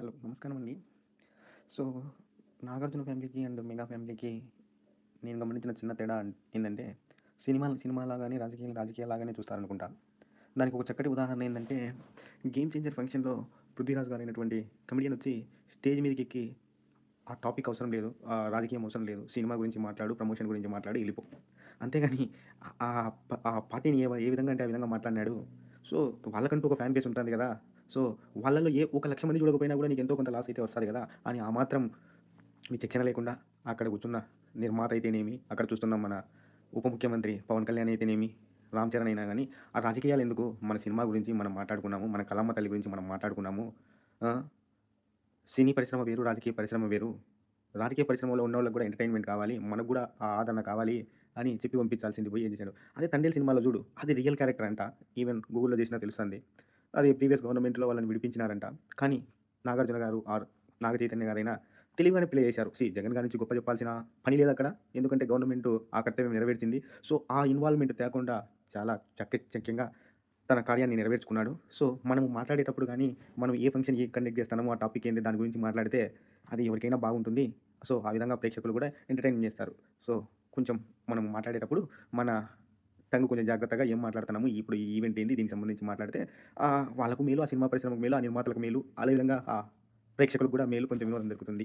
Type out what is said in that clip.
Hello నమస్కారం అండి. So Nagarjuna ఫ్యామిలీకి అండ్ మెగా ఫ్యామిలీకి నేను గమనించిన చిన్న తేడా ఏంటంటే సినిమాలు సినిమాలాగానే రాజకీయాలు రాజకీయాలాగానే చూస్తారనుకుంటా. దానికి ఒక చక్కటి ఉదాహరణ ఏంటంటే గేమ్ చేంజర్ ఫంక్షన్లో పృథ్వీరాజ్ గారు అయినటువంటి కమెడియన్ వచ్చి స్టేజ్ మీదకి ఎక్కి ఆ టాపిక్ అవసరం లేదు ఆ రాజకీయం అవసరం లేదు సినిమా గురించి మాట్లాడు ప్రమోషన్ గురించి మాట్లాడి వెళ్ళిపో. అంతేగాని ఆ- ప- ఆ పార్టీని ఏ ఏ విధంగా అంటే ఆ విధంగా మాట్లాడినాడు. సో వాళ్ళకంటూ ఒక ఫ్యాన్ బేస్ ఉంటుంది కదా. సో వాళ్ళలో ఏ ఒక లక్ష మంది చూడకపోయినా కూడా నీకు ఎంతో కొంత లాస్ అయితే వస్తుంది కదా? అని ఆ మాత్రం మీ శిక్షణ లేకుండా అక్కడ కూర్చున్న నిర్మాత అయితేనేమి అక్కడ చూస్తున్న మన ఉప ముఖ్యమంత్రి పవన్ కళ్యాణ్ అయితేనేమి రామ్ చరణ్ అయినా కానీ ఆ రాజకీయాలు ఎందుకు మన సినిమా గురించి మనం మాట్లాడుకున్నాము మన కలమ్మ తల్లి గురించి మనం మాట్లాడుకున్నాము? సినీ పరిశ్రమ వేరు రాజకీయ పరిశ్రమ వేరు. రాజకీయ పరిశ్రమలో ఉన్న వాళ్ళకి కూడా ఎంటర్టైన్మెంట్ కావాలి మనకు కూడా ఆ ఆదరణ కావాలి అని చెప్పి పంపించాల్సింది పోయి ఏం చేశాడు. అదే తండ్రి సినిమాలో చూడు అది రియల్ క్యారెక్టర్ అంట. ఈవెన్ గూగుల్లో చేసినా తెలుస్తుంది. అది ప్రీవియస్ గవర్నమెంట్లో వాళ్ళని విడిపించినారంట. కానీ నాగార్జున గారు ఆర్ నాగ చైతన్య గారైనా తెలివిగానే ప్లే చేశారు. సి జగన్ గారి నుంచి గొప్ప చెప్పాల్సిన పని లేదు అక్కడ. ఎందుకంటే గవర్నమెంట్ ఆ కర్తవ్యం నెరవేర్చింది. సో ఆ ఇన్వాల్వ్మెంట్ తేకుండా చాలా చక్కచక్యంగా తన కార్యాన్ని నెరవేర్చుకున్నాడు. సో మనం మాట్లాడేటప్పుడు కానీ మనం ఏ ఫంక్షన్ ఏ కండక్ట్ చేస్తామో ఆ టాపిక్ ఏంది దాని గురించి మాట్లాడితే అది ఎవరికైనా బాగుంటుంది. సో ఆ విధంగా ప్రేక్షకులు కూడా ఎంటర్టైన్ చేస్తారు. సో కొంచెం మనం మాట్లాడేటప్పుడు మన టంగ్ కొంచెం జాగ్రత్తగా ఏం మాట్లాడుతున్నాము ఇప్పుడు ఈ ఈవెంట్ ఏంది దీనికి సంబంధించి మాట్లాడితే వాళ్ళకు మేలు ఆ సినిమా పరిశ్రమకు మేలు ఆ నిర్మాతలకు మేలు అదేవిధంగా ఆ ప్రేక్షకులకు కూడా మేలు కొంచెం వినోదం దొరుకుతుంది.